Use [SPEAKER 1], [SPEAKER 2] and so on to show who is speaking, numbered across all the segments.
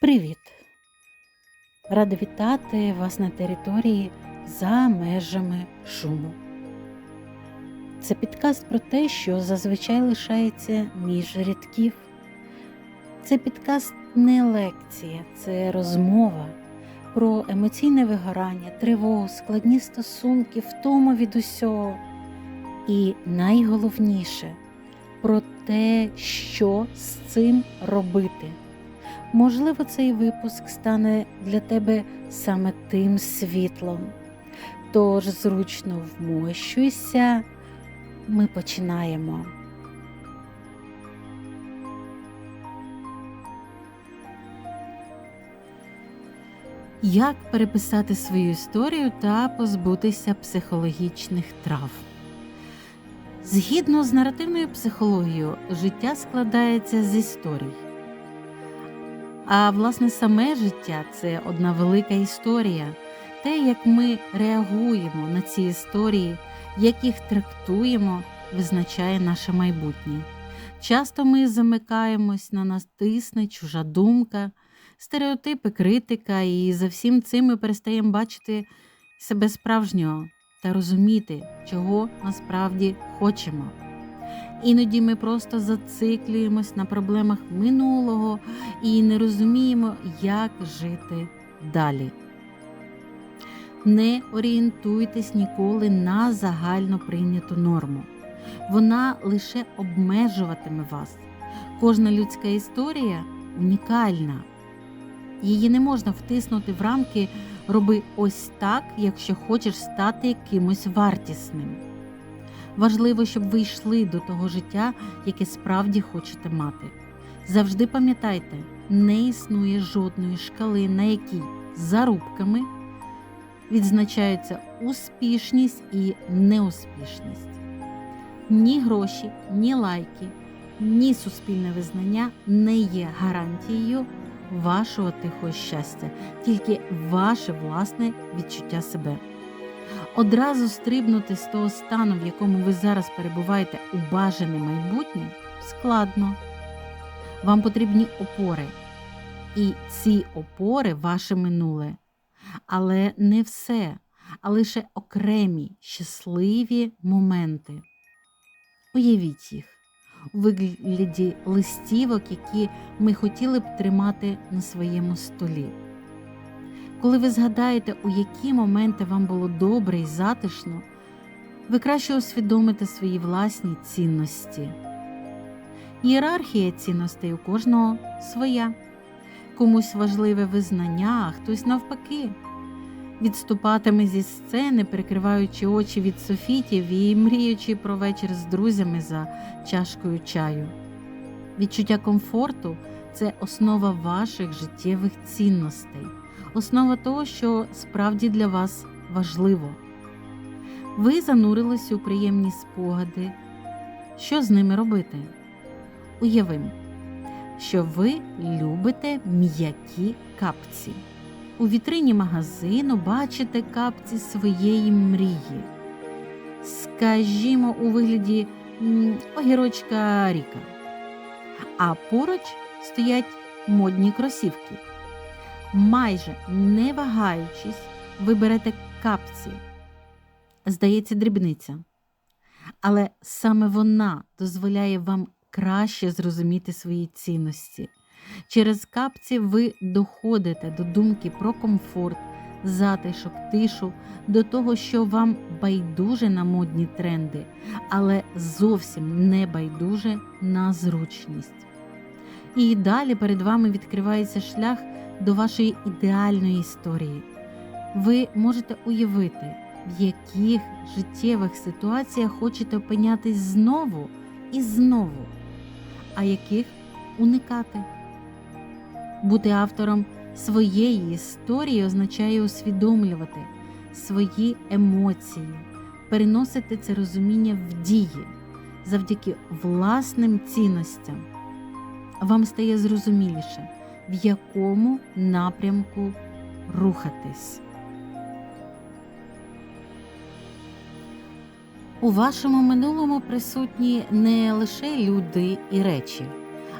[SPEAKER 1] Привіт! Рада вітати вас на території за межами шуму. Це підкаст про те, що зазвичай лишається між рядків. Це підкаст не лекція, це розмова про емоційне вигорання, тривогу, складні стосунки, втому від усього. І найголовніше про те, що з цим робити. Можливо, цей випуск стане для тебе саме тим світлом. Тож зручно вмощуйся, ми починаємо. Як переписати свою історію та позбутися психологічних травм? Згідно з наративною психологією, життя складається з історій. А власне саме життя це одна велика історія. Те, як ми реагуємо на ці історії, як їх трактуємо, визначає наше майбутнє. Часто ми замикаємось на нас тисне чужа думка, стереотипи, критика, і за всім цим ми перестаємо бачити себе справжнього та розуміти, чого насправді хочемо. Іноді ми просто зациклюємось на проблемах минулого і не розуміємо, як жити далі. Не орієнтуйтесь ніколи на загально прийняту норму. Вона лише обмежуватиме вас. Кожна людська історія унікальна. Її не можна втиснути в рамки роби ось так, якщо хочеш стати якимось вартісним. Важливо, щоб ви йшли до того життя, яке справді хочете мати. Завжди пам'ятайте, не існує жодної шкали, на якій зарубками відзначаються успішність і неуспішність. Ні гроші, ні лайки, ні суспільне визнання не є гарантією вашого тихого щастя, тільки ваше власне відчуття себе. Одразу стрибнути з того стану, в якому ви зараз перебуваєте у бажане майбутнє, складно. Вам потрібні опори. І ці опори ваше минуле. Але не все, а лише окремі щасливі моменти. Уявіть їх у вигляді листівок, які ми хотіли б тримати на своєму столі. Коли ви згадаєте, у які моменти вам було добре і затишно, ви краще усвідомите свої власні цінності. Ієрархія цінностей у кожного своя. Комусь важливе визнання, а хтось навпаки. Відступатиме зі сцени, прикриваючи очі від софітів і мріючи про вечір з друзями за чашкою чаю. Відчуття комфорту це основа ваших життєвих цінностей основа того, що справді для вас важливо. Ви занурились у приємні спогади. Що з ними робити? Уявимо, що ви любите м'які капці. У вітрині магазину бачите капці своєї мрії. Скажімо, у вигляді огірочка Ріка. А поруч стоять модні кросівки майже не вагаючись, ви берете капці. Здається, дрібниця. Але саме вона дозволяє вам краще зрозуміти свої цінності. Через капці ви доходите до думки про комфорт, затишок, тишу, до того, що вам байдуже на модні тренди, але зовсім не байдуже на зручність. І далі перед вами відкривається шлях до вашої ідеальної історії. Ви можете уявити, в яких життєвих ситуаціях хочете опинятись знову і знову, а яких уникати. Бути автором своєї історії означає усвідомлювати свої емоції, переносити це розуміння в дії завдяки власним цінностям. Вам стає зрозуміліше в якому напрямку рухатись. У вашому минулому присутні не лише люди і речі,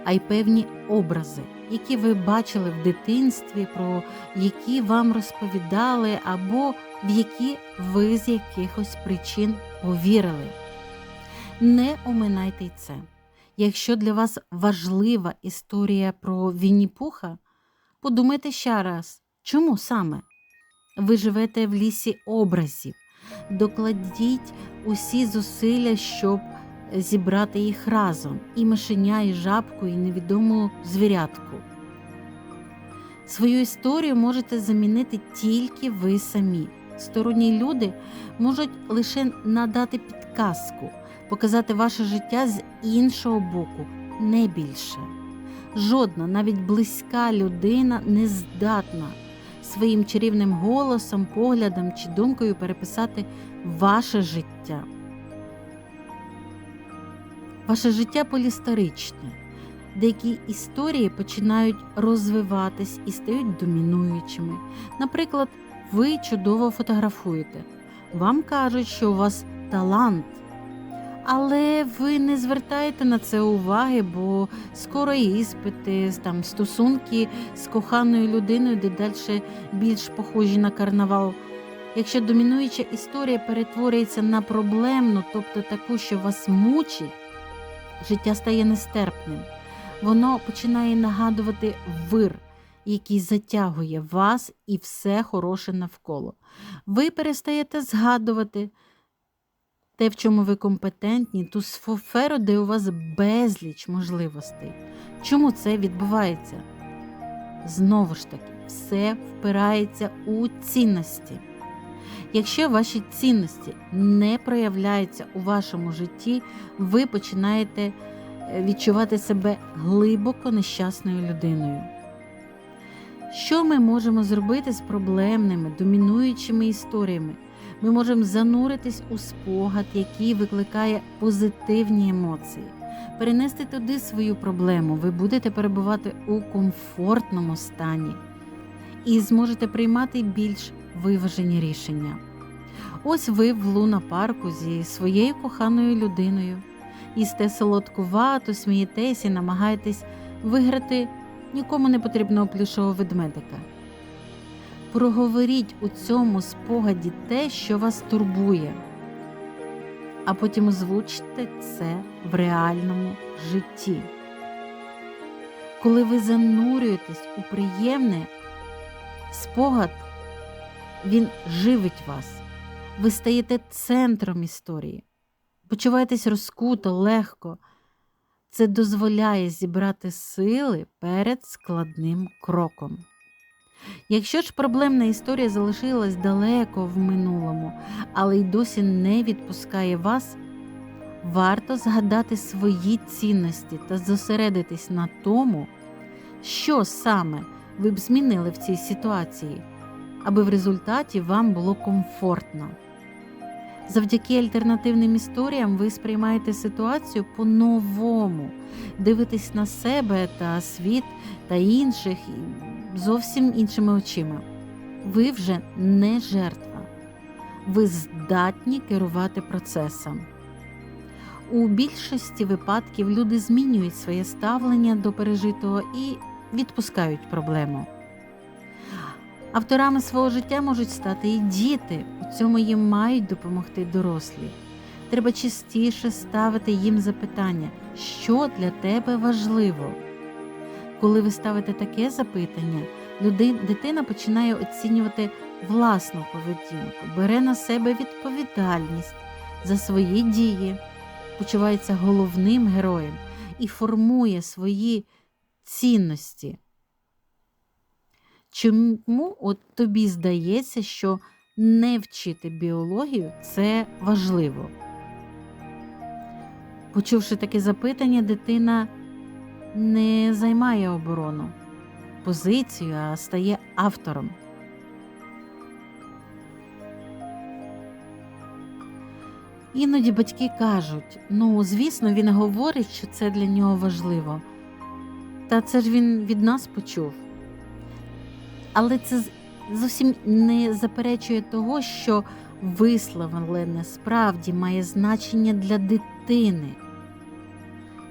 [SPEAKER 1] а й певні образи, які ви бачили в дитинстві, про які вам розповідали, або в які ви з якихось причин повірили. Не оминайте й це. Якщо для вас важлива історія про Вінні-Пуха, подумайте ще раз, чому саме? Ви живете в лісі образів, докладіть усі зусилля, щоб зібрати їх разом, і мишеня, і жабку, і невідому звірятку. Свою історію можете замінити тільки ви самі. Сторонні люди можуть лише надати підказку, показати ваше життя з іншого боку, не більше. Жодна, навіть близька людина не здатна своїм чарівним голосом, поглядом чи думкою переписати ваше життя. Ваше життя полісторичне. Деякі історії починають розвиватись і стають домінуючими. Наприклад, ви чудово фотографуєте. Вам кажуть, що у вас талант. Але ви не звертаєте на це уваги, бо скоро іспити, там стосунки з коханою людиною, де далі більш похожі на карнавал. Якщо домінуюча історія перетворюється на проблемну, тобто таку, що вас мучить, життя стає нестерпним. Воно починає нагадувати вир, який затягує вас і все хороше навколо. Ви перестаєте згадувати те, в чому ви компетентні, ту сферу, де у вас безліч можливостей. Чому це відбувається? Знову ж таки, все впирається у цінності. Якщо ваші цінності не проявляються у вашому житті, ви починаєте е, відчувати себе глибоко нещасною людиною. Що ми можемо зробити з проблемними, домінуючими історіями? Ми можемо зануритись у спогад, який викликає позитивні емоції, перенести туди свою проблему. Ви будете перебувати у комфортному стані і зможете приймати більш виважені рішення. Ось ви в луна парку зі своєю коханою людиною, їсте солодкувато, смієтесь і намагаєтесь виграти нікому не потрібного плюшого ведмедика. Проговоріть у цьому спогаді те, що вас турбує, а потім озвучте це в реальному житті. Коли ви занурюєтесь у приємне, спогад, він живить вас, ви стаєте центром історії, почуваєтесь розкуто, легко. Це дозволяє зібрати сили перед складним кроком. Якщо ж проблемна історія залишилась далеко в минулому, але й досі не відпускає вас, варто згадати свої цінності та зосередитись на тому, що саме ви б змінили в цій ситуації, аби в результаті вам було комфортно. Завдяки альтернативним історіям ви сприймаєте ситуацію по-новому, дивитесь на себе та світ та інших зовсім іншими очима. Ви вже не жертва, ви здатні керувати процесом. У більшості випадків люди змінюють своє ставлення до пережитого і відпускають проблему. Авторами свого життя можуть стати і діти, у цьому їм мають допомогти дорослі. Треба частіше ставити їм запитання, що для тебе важливо. Коли ви ставите таке запитання, дитина починає оцінювати власну поведінку, бере на себе відповідальність за свої дії, почувається головним героєм і формує свої цінності. Чому от тобі здається, що не вчити біологію це важливо? Почувши таке запитання, дитина не займає оборону, позицію, а стає автором. Іноді батьки кажуть, ну, звісно, він говорить, що це для нього важливо. Та це ж він від нас почув. Але це зовсім не заперечує того, що висловлене справді має значення для дитини.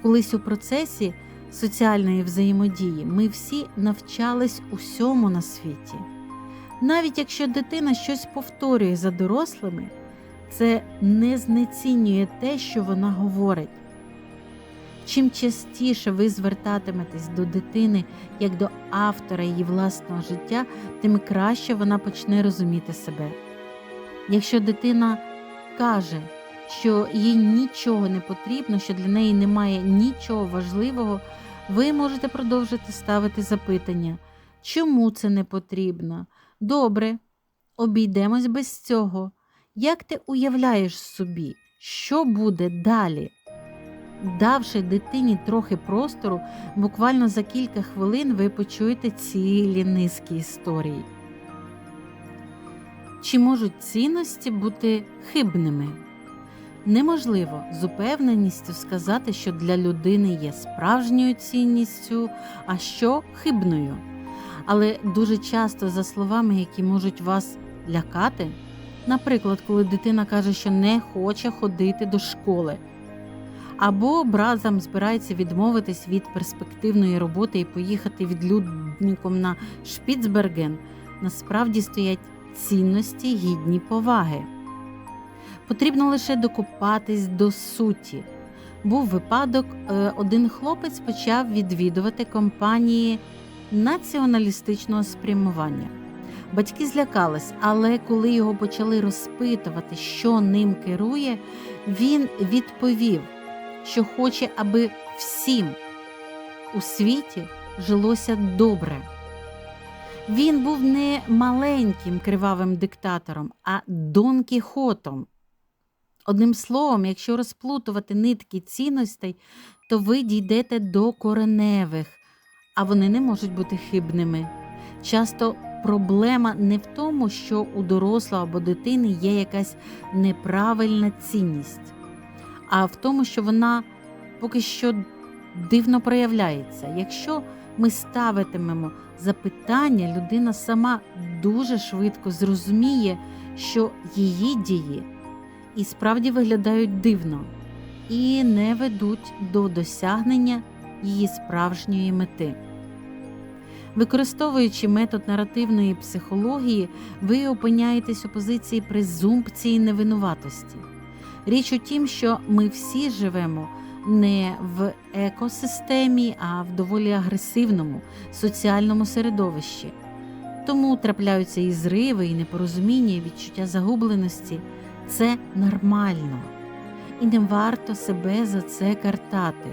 [SPEAKER 1] Колись у процесі соціальної взаємодії ми всі навчались усьому на світі. Навіть якщо дитина щось повторює за дорослими, це не знецінює те, що вона говорить. Чим частіше ви звертатиметесь до дитини як до автора її власного життя, тим краще вона почне розуміти себе. Якщо дитина каже, що їй нічого не потрібно, що для неї немає нічого важливого, ви можете продовжити ставити запитання, чому це не потрібно? Добре, обійдемось без цього. Як ти уявляєш собі, що буде далі? Давши дитині трохи простору, буквально за кілька хвилин ви почуєте цілі низки історій. Чи можуть цінності бути хибними? Неможливо з упевненістю сказати, що для людини є справжньою цінністю, а що хибною. Але дуже часто за словами, які можуть вас лякати, наприклад, коли дитина каже, що не хоче ходити до школи, або бразом збирається відмовитись від перспективної роботи і поїхати відлюдником на Шпіцберген, насправді стоять цінності гідні поваги. Потрібно лише докопатись до суті. Був випадок, е, один хлопець почав відвідувати компанії націоналістичного спрямування. Батьки злякались, але коли його почали розпитувати, що ним керує, він відповів, що хоче, аби всім у світі жилося добре. Він був не маленьким кривавим диктатором, а Дон Кіхотом. Одним словом, якщо розплутувати нитки цінностей, то ви дійдете до кореневих, а вони не можуть бути хибними. Часто проблема не в тому, що у дорослого або дитини є якась неправильна цінність, а в тому, що вона поки що дивно проявляється. Якщо ми ставитимемо запитання, людина сама дуже швидко зрозуміє, що її дії і справді виглядають дивно і не ведуть до досягнення її справжньої мети. Використовуючи метод наративної психології, ви опиняєтесь у позиції презумпції невинуватості. Річ у тім, що ми всі живемо не в екосистемі, а в доволі агресивному соціальному середовищі. Тому трапляються і зриви, і непорозуміння, і відчуття загубленості. Це нормально, і не варто себе за це картати.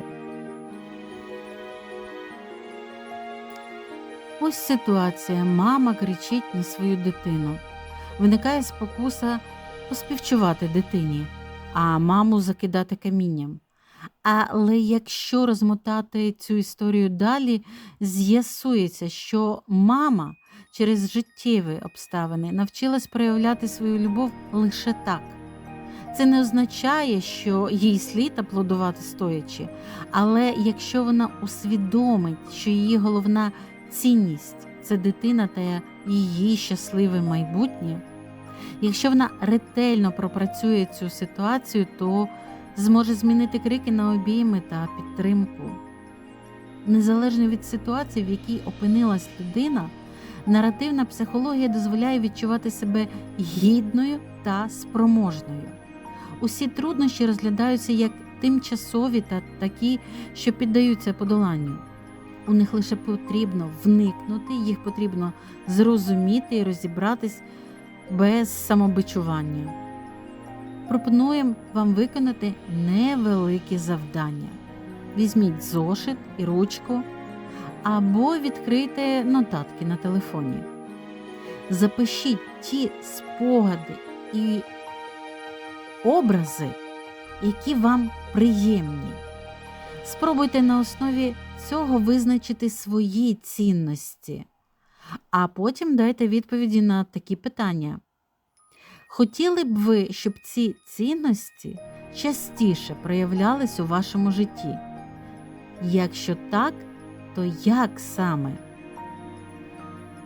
[SPEAKER 1] Ось ситуація. Мама кричить на свою дитину. Виникає спокуса поспівчувати дитині, а маму закидати камінням. Але якщо розмотати цю історію далі, з'ясується, що мама через життєві обставини навчилась проявляти свою любов лише так. Це не означає, що їй слід аплодувати стоячи, але якщо вона усвідомить, що її головна цінність це дитина та її щасливе майбутнє, якщо вона ретельно пропрацює цю ситуацію, то зможе змінити крики на обійми та підтримку. Незалежно від ситуації, в якій опинилась людина, наративна психологія дозволяє відчувати себе гідною та спроможною. Усі труднощі розглядаються як тимчасові та такі, що піддаються подоланню. У них лише потрібно вникнути, їх потрібно зрозуміти і розібратись без самобичування. Пропонуємо вам виконати невеликі завдання. Візьміть зошит і ручку або відкрийте нотатки на телефоні. Запишіть ті спогади і образи, які вам приємні. Спробуйте на основі цього визначити свої цінності, а потім дайте відповіді на такі питання. Хотіли б ви, щоб ці цінності частіше проявлялись у вашому житті? Якщо так, то як саме?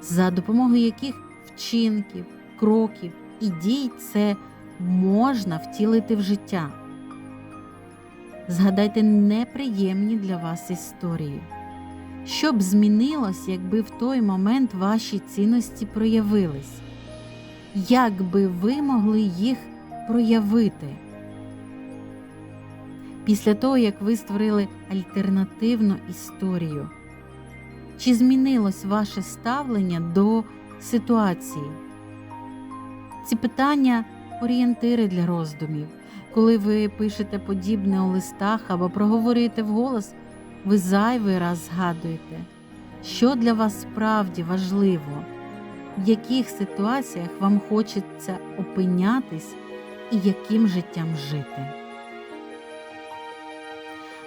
[SPEAKER 1] За допомогою яких вчинків, кроків і дій це можна втілити в життя? Згадайте неприємні для вас історії. Що б змінилось, якби в той момент ваші цінності проявились? Як би ви могли їх проявити? Після того, як ви створили альтернативну історію, чи змінилось ваше ставлення до ситуації? Ці питання орієнтири для роздумів. Коли ви пишете подібне у листах або проговорюєте вголос, ви зайвий раз згадуєте, що для вас справді важливо, в яких ситуаціях вам хочеться опинятись і яким життям жити.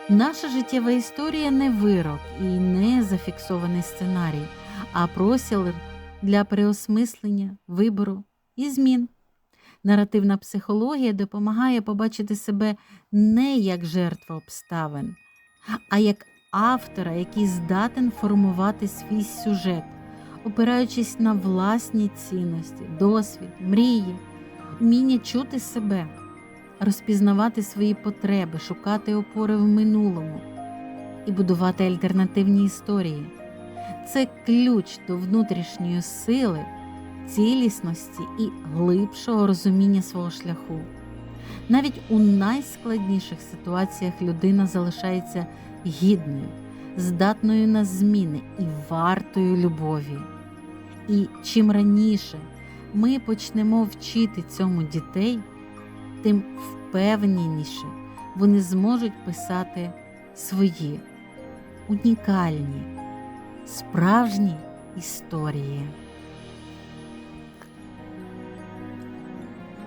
[SPEAKER 1] Наша життєва історія не вирок і не зафіксований сценарій, а простір для переосмислення, вибору і змін. Наративна психологія допомагає побачити себе не як жертва обставин, а як автора, який здатен формувати свій сюжет, опираючись на власні цінності, досвід, мрії, вміння чути себе, розпізнавати свої потреби, шукати опори в минулому і будувати альтернативні історії. Це ключ до внутрішньої сили цілісності і глибшого розуміння свого шляху. Навіть у найскладніших ситуаціях людина залишається гідною, здатною на зміни і вартою любові. І чим раніше ми почнемо вчити цьому дітей, тим впевненіше вони зможуть писати свої унікальні, справжні історії.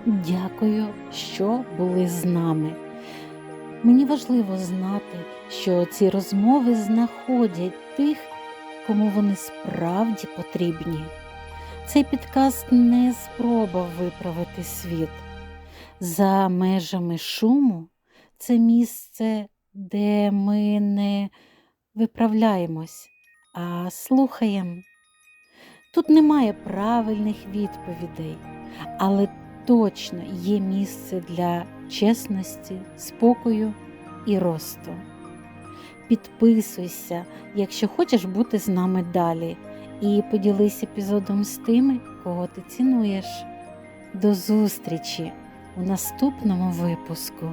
[SPEAKER 1] Дякую, що були з нами. Мені важливо знати, що ці розмови знаходять тих, кому вони справді потрібні. Цей підкаст не спроба виправити світ. За межами шуму це місце, де ми не виправляємось, а слухаємо. Тут немає правильних відповідей, але точно є місце для чесності, спокою і росту. Підписуйся, якщо хочеш бути з нами далі, і поділись епізодом з тими, кого ти цінуєш. До зустрічі у наступному випуску.